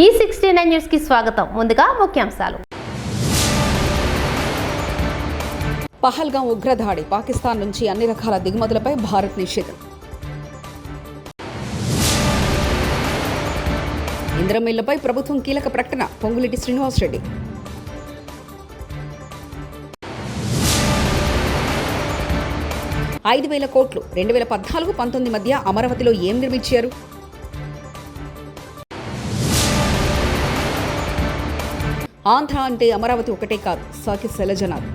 ఈ sixty nine న్యూస్కి స్వాగతం. ముందుగా ముఖ్యాంశాలు. పహల్గాం ఉగ్రదాడి పాకిస్తాన్ నుంచి అన్ని రకాల దిగుమతులపై భారత్ నిషేధం. ఇంద్రమిల్లపై ప్రభుత్వం కీలక ప్రకటన పొంగులేటి శ్రీనివాసరెడ్డి. ఐదు వేల కోట్లు రెండు వేల పద్నాలుగు పంతొమ్మిది మధ్య అమరావతిలో ఏం నిర్మించారు? ఆంధ్ర అంటే అమరావతి ఒకటే కాదు సాకి శైలజనాథ్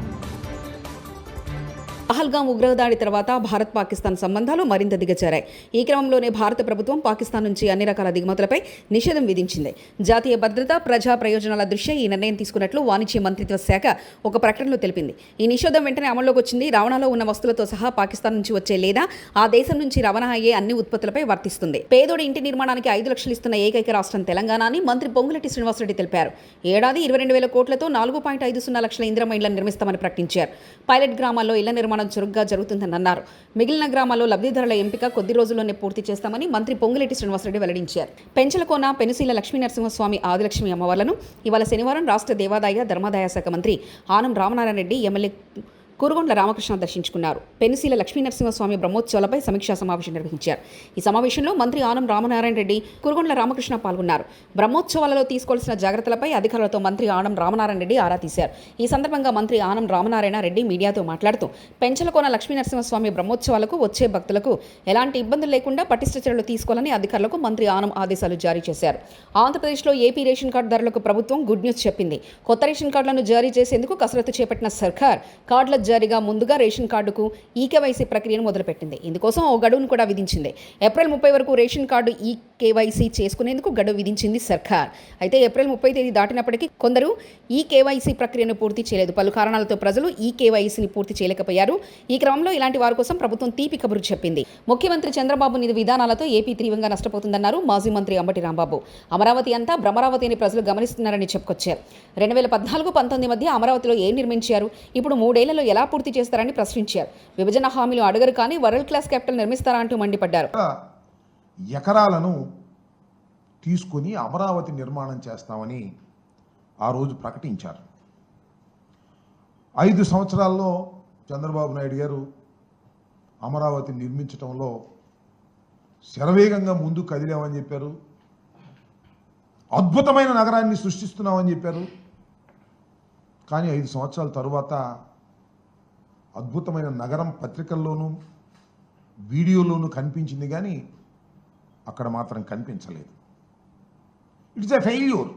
పహల్గాం ఉగ్రదాడి తర్వాత భారత్ పాకిస్తాన్ సంబంధాలు మరింత దిగజారాయి. ఈ క్రమంలోనే భారత ప్రభుత్వం పాకిస్తాన్ నుంచి అన్ని రకాల దిగుమతులపై నిషేధం విధించింది. జాతీయ భద్రత ప్రజా ప్రయోజనాల దృష్ట్యా ఈ నిర్ణయం తీసుకున్నట్లు వాణిజ్య మంత్రిత్వ శాఖ ఒక ప్రకటనలో తెలిపింది. ఈ నిషేధం వెంటనే అమల్లోకి వచ్చింది. రవాణాలో ఉన్న వస్తువులతో సహా పాకిస్తాన్ నుంచి వచ్చే లేదా ఆ దేశం నుంచి రవాణా అయ్యే అన్ని ఉత్పత్తులపై వర్తిస్తుంది. పేదోడి ఇంటి నిర్మాణానికి ఐదు లక్షలు ఇస్తున్న ఏకైక రాష్ట్రం తెలంగాణ అని మంత్రి పొంగులెట్టి శ్రీనివాసరెడ్డి తెలిపారు. ఏడాది ఇరవై రెండు వేల కోట్లతో నాలుగు పాయింట్ ఐదు సున్నా లక్షల ఇంద్రమ ఇళ్ళను నిర్మిస్తామని ప్రకటించారు. పైలట్ గ్రామాల్లో ఇళ్ళ నిర్మాణం చురుగ్గా జరుగుతుందని అన్నారు. మిగిలిన గ్రామాల్లో లబ్ధిదారుల ఎంపిక కొద్ది రోజుల్లోనే పూర్తి చేస్తామని మంత్రి పొంగులేటి శ్రీనివాసరెడ్డి వెల్లడించారు. పెంచలకోన పెనుసీల లక్ష్మీ నరసింహస్వామి ఆదిలక్ష్మి అమ్మవార్లను ఇవాళ శనివారం రాష్ట్ర దేవాదాయ ధర్మాదాయ శాఖ మంత్రి ఆనం రామనారాయణ రెడ్డి ఎమ్మెల్యే కురుగొండ్ల రామకృష్ణ దర్శించుకున్నారు. పెనుసీల లక్ష్మీనరసింహస్వామి బ్రహ్మోత్సవాలపై సమీక్షా సమావేశం నిర్వహించారు. ఈ సమావేశంలో మంత్రి ఆనం రామనారాయణ రెడ్డి కురుగొండ్ల రామకృష్ణ పాల్గొన్నారు. బ్రహ్మోత్సవాలలో తీసుకోవాల్సిన జాగ్రత్తలపై అధికారులతో మంత్రి ఆనం రామనారాయణ రెడ్డి ఆరా తీశారు. ఈ సందర్భంగా మంత్రి ఆనం రామనారాయణ రెడ్డి మీడియాతో మాట్లాడుతూ పెంచలకోన లక్ష్మీనరసింహస్వామి బ్రహ్మోత్సవాలకు వచ్చే భక్తులకు ఎలాంటి ఇబ్బందులు లేకుండా పటిష్ట చర్యలు తీసుకోవాలని అధికారులకు మంత్రి ఆనం ఆదేశాలు జారీ చేశారు. ఆంధ్రప్రదేశ్లో ఏపీ రేషన్ కార్డు ధరలకు ప్రభుత్వం గుడ్ న్యూస్ చెప్పింది. కొత్త రేషన్ కార్డులను జారీ చేసేందుకు కసరత్తు చేపట్టిన సర్కార్ కార్డుల జారీగా ముందుగా రేషన్ కార్డుకు ఈకేవైసీ ప్రక్రియను మొదలుపెట్టింది. ఇందుకోసం ఓ గడువును కూడా విధించింది. ఏప్రిల్ ముప్పై వరకు రేషన్ కార్డు ఈ కేవైసీ చేసుకునేందుకు గడువు విధించింది సర్కార్. అయితే ఏప్రిల్ ముప్పై తేదీ దాటినప్పటికీ కొందరు ఈ కేవైసీ ప్రక్రియను పూర్తి చేయలేదు. పలు కారణాలతో ప్రజలు ఈ కేవైసీని పూర్తి చేయలేకపోయారు. ఈ క్రమంలో ఇలాంటి వారి కోసం ప్రభుత్వం తీపి కబురు చెప్పింది. ముఖ్యమంత్రి చంద్రబాబు నిధి విధానాలతో ఏపీ తీవ్రంగా నష్టపోతుందన్నారు మాజీ మంత్రి అంబటి రాంబాబు. అమరావతి అంతా భ్రమరావతి అని ప్రజలు గమనిస్తున్నారని చెప్పుకొచ్చారు. రెండు వేల పద్నాలుగు పంతొమ్మిది మధ్య అమరావతిలో ఏం నిర్మించారు? ఇప్పుడు మూడేళ్ళలో ఎలా పూర్తి చేస్తారని ప్రశ్నించారు. విభజన హామీలు అడగరు కానీ వరల్డ్ క్లాస్ క్యాపిటల్ నిర్మిస్తారా అంటూ మండిపడ్డారు. ఎకరాలను తీసుకొని అమరావతి నిర్మాణం చేస్తామని ఆ రోజు ప్రకటించారు. ఐదు సంవత్సరాల్లో చంద్రబాబు నాయుడు గారు అమరావతి నిర్మించడంలో శరవేగంగా ముందు కదిలామని చెప్పారు. అద్భుతమైన నగరాన్ని సృష్టిస్తున్నామని చెప్పారు. కానీ ఐదు సంవత్సరాల తరువాత అద్భుతమైన నగరం పత్రికల్లోనూ వీడియోలోనూ కనిపించింది కానీ అక్కడ మాత్రం కనిపించలేదు. ఇట్స్ ఎ ఫెయిల్యూర్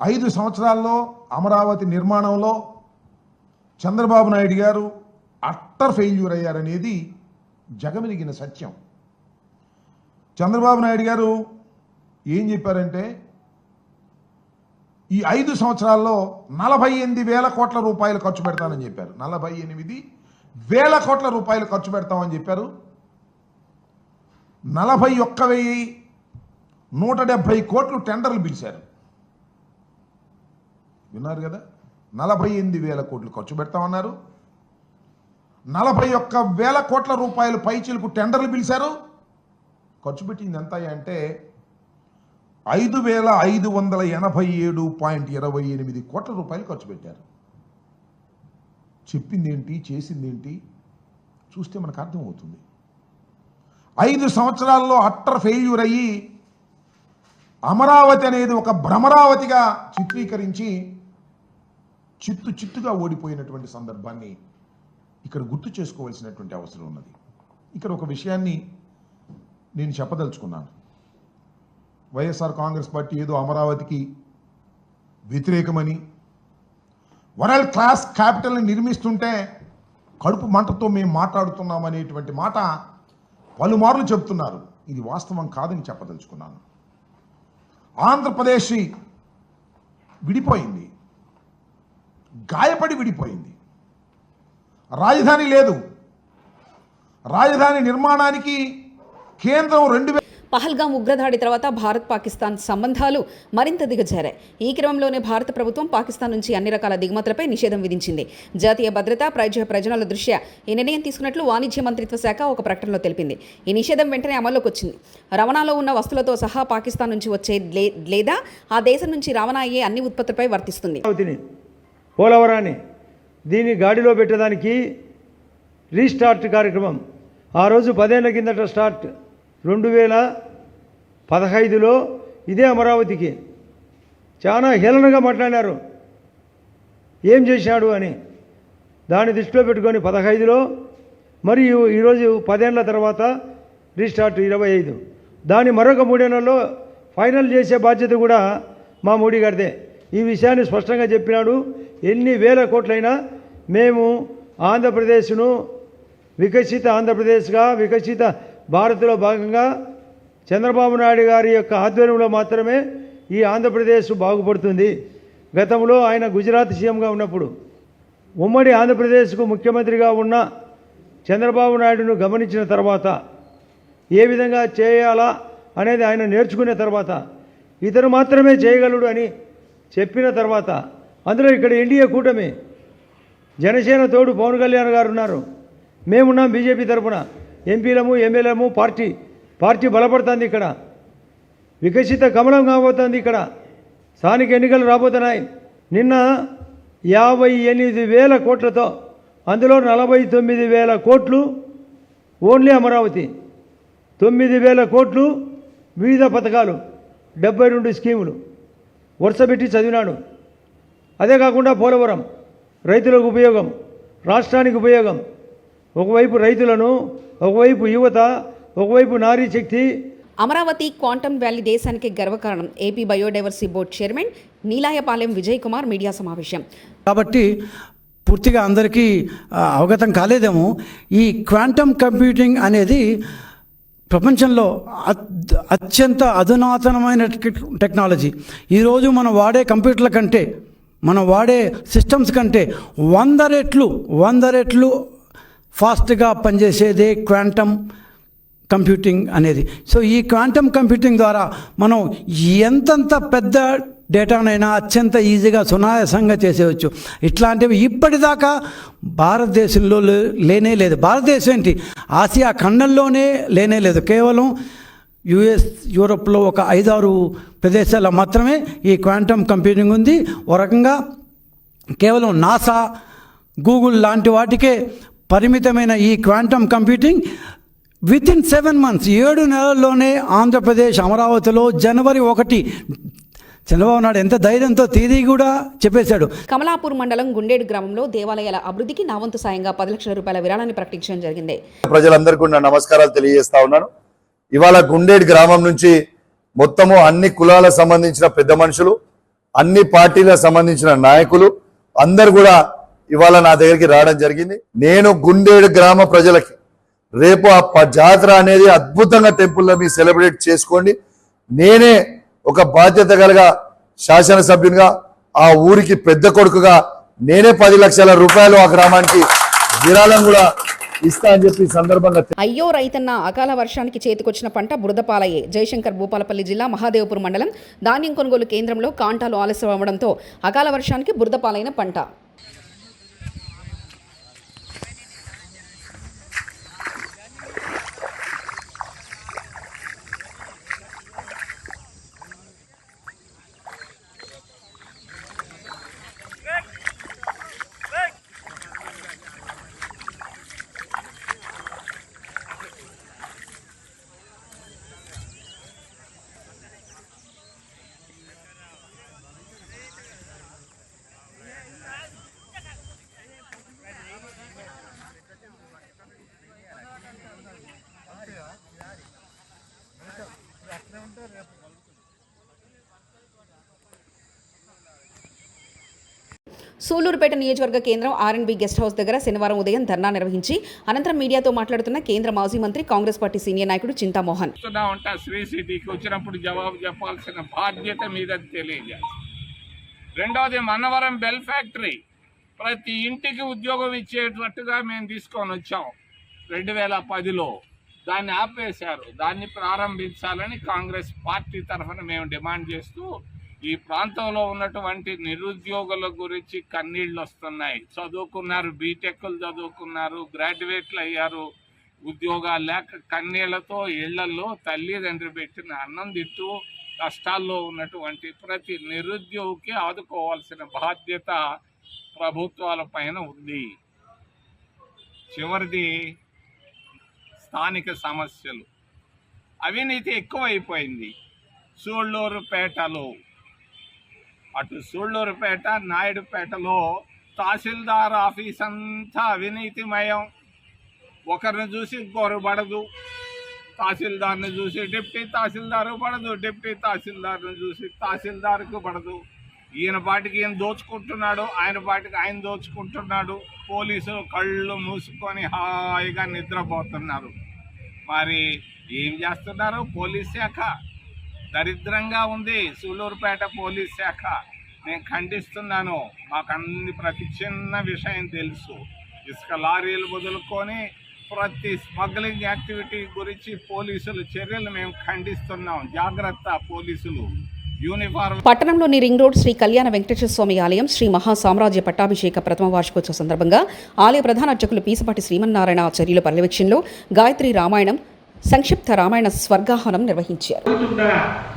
ఐదు సంవత్సరాల్లో అమరావతి నిర్మాణంలో చంద్రబాబు నాయుడు గారు అట్టర్ ఫెయిల్యూర్ అయ్యారనేది జగమెరిగిన సత్యం. చంద్రబాబు నాయుడు గారు ఏం చెప్పారంటే ఈ ఐదు సంవత్సరాల్లో నలభై ఎనిమిది వేల కోట్ల రూపాయలు ఖర్చు పెడతానని చెప్పారు. నలభై ఎనిమిది వేల కోట్ల రూపాయలు ఖర్చు పెడతామని చెప్పారు. నలభై ఒక్క వెయ్యి నూట డెబ్భై కోట్లు టెండర్లు పిలిచారు. విన్నారు కదా? నలభై ఎనిమిది వేల కోట్లు ఖర్చు పెడతామన్నారు. నలభై ఒక్క వేల కోట్ల రూపాయలు పైచీలకు టెండర్లు పిలిచారు. ఖర్చు పెట్టింది ఎంత అంటే ఐదు వేల ఐదు వందల ఎనభై ఏడు పాయింట్ ఇరవై ఎనిమిది కోట్ల రూపాయలు ఖర్చు పెట్టారు. చెప్పింది ఏంటి చేసింది ఏంటి చూస్తే మనకు అర్థమవుతుంది. ఐదు సంవత్సరాల్లో అట్టర్ ఫెయిల్యూర్ అయ్యి అమరావతి అనేది ఒక భ్రమరావతిగా చిత్రీకరించి చిత్తు చిత్తుగా ఓడిపోయినటువంటి సందర్భాన్ని ఇక్కడ గుర్తు చేసుకోవాల్సినటువంటి అవసరం ఉన్నది. ఇక్కడ ఒక విషయాన్ని నేను చెప్పదలుచుకున్నాను. వైఎస్ఆర్ కాంగ్రెస్ పార్టీ ఏదో అమరావతికి వ్యతిరేకమని వరల్డ్ క్లాస్ క్యాపిటల్ని నిర్మిస్తుంటే కడుపు మంటతో మేము మాట్లాడుతున్నామనేటువంటి మాట పలుమార్లు చెప్తున్నారు ఇది వాస్తవం కాదని చెప్పదలుచుకున్నాను. ఆంధ్రప్రదేశ్ విడిపోయింది. గాయపడి విడిపోయింది. రాజధాని లేదు. రాజధాని నిర్మాణానికి కేంద్రం రెండు పహల్గాం ఉగ్రదాడి తర్వాత భారత్ పాకిస్తాన్ సంబంధాలు మరింత దిగజారాయి. ఈ క్రమంలోనే భారత ప్రభుత్వం పాకిస్తాన్ నుంచి అన్ని రకాల దిగుమతులపై నిషేధం విధించింది. జాతీయ భద్రత ప్రజ ప్రయోజనాల దృష్ట్యా ఈ నిర్ణయం తీసుకున్నట్లు వాణిజ్య మంత్రిత్వ శాఖ ఒక ప్రకటనలో తెలిపింది. ఈ నిషేధం వెంటనే అమల్లోకి వచ్చింది. రవాణాలో ఉన్న వస్తువులతో సహా పాకిస్తాన్ నుంచి వచ్చే లే- లేదా ఆ దేశం నుంచి రవాణా అయ్యే అన్ని ఉత్పత్తులపై వర్తిస్తుంది. పోలవరాన్ని దీన్ని గాడిలో పెట్టడానికి రీస్టార్ట్ కార్యక్రమం. ఆ రోజు పదేళ్ళ కిందట స్టార్ట్ రెండు వేల పదహైదులో ఇదే అమరావతికి చాలా హేళనగా మాట్లాడారు. ఏం చేశాడు అని దాన్ని దృష్టిలో పెట్టుకొని పదహైదులో మరియు ఈరోజు పదేళ్ళ తర్వాత రీస్టార్ట్ ఇరవై ఐదు. దాని మరొక మూడేళ్ళలో ఫైనల్ చేసే బాధ్యత కూడా మా మోడీ గారిదే. ఈ విషయాన్ని స్పష్టంగా చెప్పినాడు. ఎన్ని వేల కోట్లైనా మేము ఆంధ్రప్రదేశ్ను వికసిత ఆంధ్రప్రదేశ్గా వికసిత భారత్లో భాగంగా చంద్రబాబు నాయుడు గారి యొక్క ఆధ్వర్యంలో మాత్రమే ఈ ఆంధ్రప్రదేశ్ బాగుపడుతుంది. గతంలో ఆయన గుజరాత్ సీఎంగా ఉన్నప్పుడు ఉమ్మడి ఆంధ్రప్రదేశ్కు ముఖ్యమంత్రిగా ఉన్న చంద్రబాబు నాయుడును గమనించిన తర్వాత ఏ విధంగా చేయాలా అనేది ఆయన నేర్చుకున్న తర్వాత ఇతను మాత్రమే చేయగలడు అని చెప్పిన తర్వాత అందులో ఇక్కడ ఎన్డీఏ కూటమి జనసేన తోడు పవన్ కళ్యాణ్ గారు ఉన్నారు. మేమున్నాం బీజేపీ తరఫున ఎంపీలము ఎమ్మెల్యేలము పార్టీ పార్టీ బలపడుతుంది ఇక్కడ. వికసిత కమలం కాబోతుంది ఇక్కడ. స్థానిక ఎన్నికలు రాబోతున్నాయి. నిన్న యాభై ఎనిమిది వేల కోట్లతో అందులో నలభై తొమ్మిది వేల కోట్లు ఓన్లీ అమరావతి. తొమ్మిది వేల కోట్లు వివిధ పథకాలు డెబ్బై రెండు స్కీములు. వరుసపెట్టి చదివినాడు. అదే కాకుండా పోలవరం రైతులకు ఉపయోగం రాష్ట్రానికి ఉపయోగం. ఒకవైపు రైతులను ఒకవైపు యువత ఒకవైపు నారీ శక్తి. అమరావతి క్వాంటమ్ వ్యాలీ దేశానికి గర్వకారణం. AP biodiversity board chairman Neelayapalem Vijay Kumar media సమావేశం. కాబట్టి పూర్తిగా అందరికీ అవగతం కాలేదేమో. ఈ క్వాంటమ్ కంప్యూటింగ్ అనేది ప్రపంచంలో అత్- అత్యంత అధునాతనమైన టెక్- టెక్నాలజీ. ఈరోజు మనం వాడే కంప్యూటర్ల కంటే మనం వాడే సిస్టమ్స్ కంటే వంద రెట్లు వంద రెట్లు ఫాస్ట్గా పనిచేసేదే క్వాంటమ్ కంప్యూటింగ్ అనేది. సో ఈ క్వాంటమ్ కంప్యూటింగ్ ద్వారా మనం ఎంతంత పెద్ద డేటానైనా అత్యంత ఈజీగా సునాయాసంగా చేసేయచ్చు. ఇట్లాంటివి ఇప్పటిదాకా భారతదేశంలో లేనే లేదు. భారతదేశం ఏంటి? ఆసియా ఖండంలోనే లేనే లేదు. కేవలం యుఎస్ యూరోప్లో ఒక ఐదారు ప్రదేశాల్లో మాత్రమే ఈ క్వాంటమ్ కంప్యూటింగ్ ఉంది. ఓ రకంగా కేవలం నాసా గూగుల్ లాంటి వాటికే పరిమితమైన ఈ quantum computing with in seven months ఏడు నెలల్లోనే ఆంధ్రప్రదేశ్ అమరావతిలో జనవరి ఒకటి. చంద్రబాబు నాయుడు ఎంత ధైర్యంతో తేదీ కూడా చెప్పేశాడు. కమలాపూర్ మండలం గుండేడు గ్రామంలో దేవాలయాల అభివృద్ధికి నా వంతు సాయంగా పది లక్షల రూపాయల విరాళాన్ని ప్రకటించడం జరిగింది. ప్రజలందరికీ నా నమస్కారాలు తెలియజేస్తా ఉన్నాను. ఇవాళ గుండేడ్ గ్రామం నుంచి మొత్తము అన్ని కులాలకు సంబంధించిన పెద్ద మనుషులు అన్ని పార్టీలకు సంబంధించిన నాయకులు అందరు కూడా ఇవాళ నా దగ్గరికి రావడం జరిగింది. నేను గుండేడు గ్రామ ప్రజలకి రేపు ఆ ప- జాతర అనేది అద్భుతంగా టెంపుల్లో మీ సెలబ్రేట్ చేసుకోండి. నేనే ఒక బాధ్యత గలగా శాసనసభ్యునిగా ఆ ఊరికి పెద్ద కొడుకుగా నేనే పది లక్షల రూపాయలు ఆ గ్రామానికి విరాళం కూడా ఇస్తా అని చెప్పి సందర్భంగా అయ్యో రైతన్న అకాల వర్షానికి చేతికొచ్చిన పంట బురదపాలయ్యే. జయశంకర్ భూపాలపల్లి జిల్లా మహాదేవపురం మండలం ధాన్యం కొనుగోలు కేంద్రంలో కాంటాలు ఆలస్యం అవ్వడంతో అకాల వర్షానికి బురదపాలైన పంట. సూలూరుపేట నియోజకవర్గ కేంద్రం ఆర్ఎండ్బి గెస్ట్ హౌస్ దగ్గర శనివారం ఉదయం ధర్నా నిర్వహించి అనంతరం మీడియాతో మాట్లాడుతున్న కేంద్ర మాజీ మంత్రి కాంగ్రెస్ పార్టీ సీనియర్ నాయకుడు చింతామోహన్. చెప్తున్నా శ్రీ వచ్చినప్పుడు జవాబు చెప్పాల్సిన బాధ్యత మీద తెలియజేస్తాం. రెండవది మనవరం బెల్ ఫ్యాక్టరీ. ప్రతి ఇంటికి ఉద్యోగం ఇచ్చేటట్టుగా మేము తీసుకొని వచ్చాం. రెండు వేల పదిలో దాన్ని ఆపేశారు. దాన్ని ప్రారంభించాలని కాంగ్రెస్ పార్టీ తరఫున మేము డిమాండ్ చేస్తూ ఈ ప్రాంతంలో ఉన్నటువంటి నిరుద్యోగుల గురించి కన్నీళ్ళు వస్తున్నాయి. చదువుకున్నారు బీటెక్లు చదువుకున్నారు గ్రాడ్యుయేట్లు అయ్యారు. ఉద్యోగాలు లేక కన్నీళ్ళతో ఇళ్ళలో తల్లిదండ్రి పెట్టిన అన్నం తింటూ కష్టాల్లో ఉన్నటువంటి ప్రతి నిరుద్యోగికి ఆదుకోవాల్సిన బాధ్యత ప్రభుత్వాల పైన ఉంది. చివరిది స్థానిక సమస్యలు. అవినీతి ఎక్కువైపోయింది. సూళ్ళూరుపేటలో అటు సూళ్ళూరుపేట నాయుడుపేటలో తహసీల్దార్ ఆఫీస్ అంతా అవినీతిమయం. ఒకరిని చూసి ఇంకొకరు పడదు. తహసీల్దార్ని చూసి డిప్టీ తహసీల్దారు పడదు డిప్టీ తహసీల్దార్ని చూసి తహసీల్దార్కు పడదు. ఈయన పాటికి ఈయన దోచుకుంటున్నాడు ఆయన పాటికి ఆయన దోచుకుంటున్నాడు. పోలీసులు కళ్ళు మూసుకొని హాయిగా నిద్రపోతున్నారు. మరి ఏం చేస్తున్నారు? పోలీస్ శాఖ. దరిద్రంగా ఉంది. సూలూరుపేట పోలీస్ శాఖ. నేను ఖండిస్తున్నాను. మాకు అన్ని ప్రతి చిన్న విషయం తెలుసు. ఇసుక లారీలు వదులుకొని ప్రతి స్మగ్లింగ్ యాక్టివిటీ గురించి పోలీసులు చర్యలు మేము ఖండిస్తున్నాం. జాగ్రత్త పోలీసులు. పట్టణంలోని రింగ్ రోడ్ శ్రీ కళ్యాణ వెంకటేశ్వర స్వామి ఆలయం శ్రీ మహా సామ్రాజ్య పట్టాభిషేక ప్రథమ వార్షికోత్సవ సందర్భంగా ఆలయ ప్రధాన అర్చకులు పీసపాటి శ్రీమన్నారాయణ ఆచార్యుల పర్యవేక్షణలో గాయత్రి రామాయణం సంక్షిప్త రామాయణ స్వర్గాహనం నిర్వహించారు.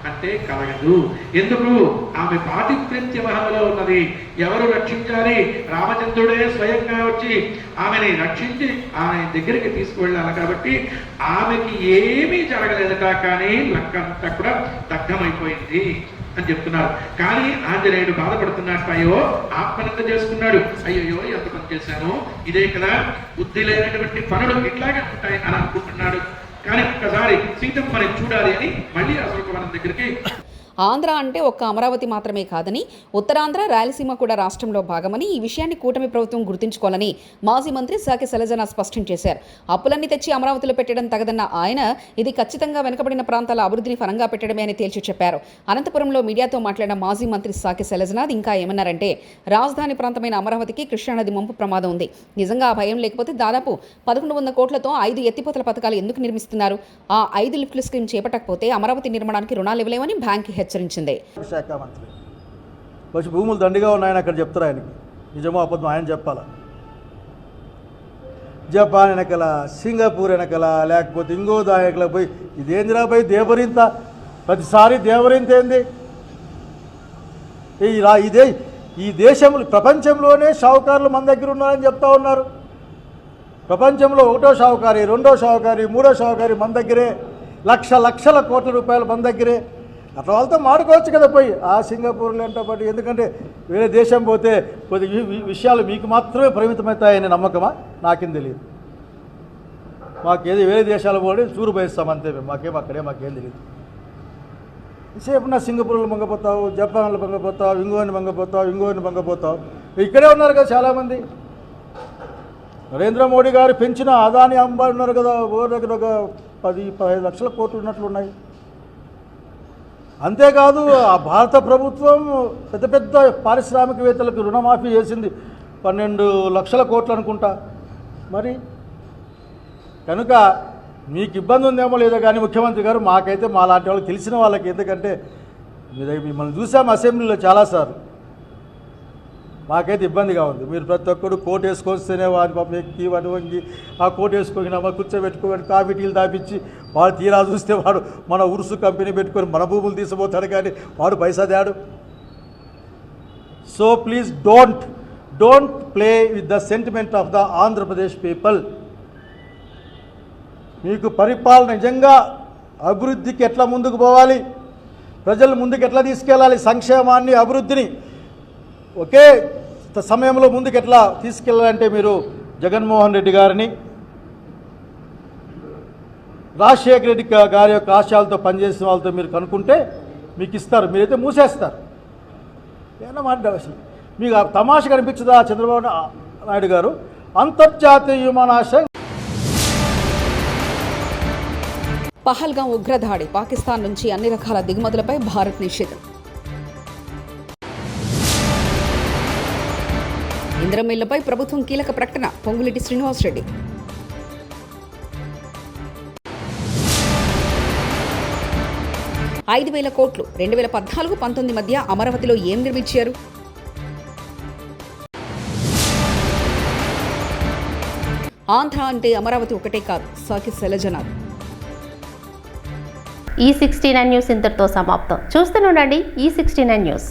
అంటే కలగదు. ఎందుకు? ఆమె పాతిప్రత్యవహంలో ఉన్నది. ఎవరు రక్షించాలి? రామచంద్రుడే స్వయంగా వచ్చి ఆమెని రక్షించి ఆమె దగ్గరికి తీసుకువెళ్ళాలి కాబట్టి ఆమెకి ఏమీ జరగలేదట కానీ లక్కంతా కూడా దగ్ధమైపోయింది అని చెప్తున్నారు. కానీ ఆంజనేయుడు బాధపడుతున్నట్టు అయ్యో ఆత్మనంత చేసుకున్నాడు. అయ్యో ఎంత పని చేశాను. ఇదే కదా. బుద్ధి లేనటువంటి పనులు ఇట్లాగే ఉంటాయి అని అనుకుంటున్నాడు. కానీ ఒక్కసారి సీతమ్మని చూడాలి అని మళ్ళీ అశోకవనం దగ్గరికి ఆంధ్ర అంటే ఒక్క అమరావతి మాత్రమే కాదని ఉత్తరాంధ్ర రాయలసీమ కూడా రాష్ట్రంలో భాగమని ఈ విషయాన్ని కూటమి ప్రభుత్వం గుర్తుంచుకోవాలని మాజీ మంత్రి సాకి సలజన స్పష్టం చేశారు. అప్పులన్నీ తెచ్చి అమరావతిలో పెట్టడం తగదన్న ఆయన ఇది ఖచ్చితంగా వెనుకబడిన ప్రాంతాల అభివృద్ధిని ఫలంగా పెట్టడమే అని తేల్చి చెప్పారు. అనంతపురంలో మీడియాతో మాట్లాడిన మాజీ మంత్రి సాకి సెలజనాథ్ ఇంకా ఏమన్నారంటే రాజధాని ప్రాంతమైన అమరావతికి కృష్ణానది ముంపు ప్రమాదం ఉంది. నిజంగా ఆ భయం లేకపోతే దాదాపు పదకొండు వందల కోట్లతో ఐదు ఎత్తిపోతల పథకాలు ఎందుకు నిర్మిస్తున్నారు? ఆ ఐదు లిఫ్ట్ స్కీమ్ చేపట్టకపోతే అమరావతి నిర్మాణానికి రుణాలు ఇవ్వలేమని బ్యాంక్ హెచ్చరించింది. శాఖ మంత్రి. కొంచెం భూములు దండిగా ఉన్నాయని అక్కడ చెప్తారు ఆయనకి. నిజమో అబద్ధం ఆయన చెప్పాల? జపాన్ వెనకల సింగపూర్ వెనకల లేకపోతే ఇంకో దాయకల పోయి ఇదేందిరా పోయి దేవరింత? ప్రతిసారి దేవరింత ఏంది? రా ఇదే ఈ దేశంలో ప్రపంచంలోనే షావుకారులు మన దగ్గర ఉన్నారని చెప్తా ఉన్నారు. ప్రపంచంలో ఒకటో షావుకారి రెండో షావుకారి మూడో షావుకారి మన దగ్గరే. లక్ష లక్షల కోట్ల రూపాయలు మన దగ్గరే. అట్లా వాళ్ళతో మాడుకోవచ్చు కదా పోయి. ఆ సింగపూర్లో ఏంటో పాటు ఎందుకంటే వేరే దేశం పోతే కొద్ది విషయాలు మీకు మాత్రమే పరిమితమవుతాయనే నమ్మకమా? నాకేం తెలియదు. మాకేది వేరే దేశాలు పోయి చూరు పోయిస్తాం అంతే మేము. మాకేం అక్కడే మాకేం తెలియదు. సేపు నా సింగపూర్లో మంగపోతావు జపాన్లో మంగపోతావు ఇంగోని మంగపోతావు ఇంగోని మంగపోతావు. ఇక్కడే ఉన్నారు కదా చాలామంది. నరేంద్ర మోడీ గారు పెంచిన ఆదాని అంబానీ ఉన్నారు కదా. ఓ దగ్గర ఒక పది పదహైదు లక్షల కోట్లు ఉన్నట్లు ఉన్నాయి అంతేకాదు ఆ భారత ప్రభుత్వం పెద్ద పెద్ద పారిశ్రామికవేత్తలకు రుణమాఫీ చేసింది పన్నెండు లక్షల కోట్లు అనుకుంటా. మరి కనుక మీకు ఇబ్బంది ఉందేమో లేదో కానీ ముఖ్యమంత్రి గారు మాకైతే మా లాంటి వాళ్ళకి తెలిసిన వాళ్ళకి ఎందుకంటే మీ దగ్గర మిమ్మల్ని చూసాం అసెంబ్లీలో చాలాసార్లు. మాకైతే ఇబ్బందిగా ఉంది. మీరు ప్రతి ఒక్కరు కోట్ వేసుకొస్తేనే వాడి పాపం ఎక్కి వాడి వంగి ఆ కోట్ వేసుకొని మా కూర్చోబెట్టుకొని కాఫీ టీలు తాపించి వాడు తీరా చూస్తే వాడు మన ఉరుసు కంపెనీ పెట్టుకొని మన భూములు తీసిపోతాడు కానీ వాడు పైసా తేడు. So please don't don't play with the sentiment of the Andhra Pradesh people. మీకు పరిపాలన నిజంగా అభివృద్ధికి ఎట్లా ముందుకు పోవాలి? ప్రజలు ముందుకు ఎట్లా తీసుకెళ్ళాలి సంక్షేమాన్ని అభివృద్ధిని? ఒకే సమయంలో ముందుకు ఎట్లా తీసుకెళ్ళాలంటే మీరు జగన్మోహన్ రెడ్డి గారిని రాజశేఖర రెడ్డి గారి యొక్క ఆశయాలతో పనిచేసిన వాళ్ళతో మీరు కనుక్కుంటే మీకు ఇస్తారు మీరైతే మూసేస్తారు. ఏమన్నా మాట అసలు? మీకు ఆ తమాష కనిపించదా చంద్రబాబు నాయుడు గారు? అంతర్జాతీయ విమానాశ్రయం పహల్గాం ఉగ్రదాడి పాకిస్తాన్ నుంచి అన్ని రకాల దిగుమతులపై భారత్ నిషేధం. ఇంద్రం ప్రభుత్వం కీలక ప్రకటన. పొంగులిటి శ్రీనివాసరెడ్డి ఐదు వేల కోట్లు రెండు వేల పద్నాలుగు పంతొమ్మిది మధ్య అమరావతిలో ఏం నిర్మించారు? ఆంధ్ర అంటే అమరావతి ఒకటే కాదు సాకి సెలజనాలు ఈ సిక్స్టీ నైన్ న్యూస్ ఇంతటితో సమాప్తం. చూస్తూనే ఉండండి ఈ సిక్స్టీ నైన్ న్యూస్.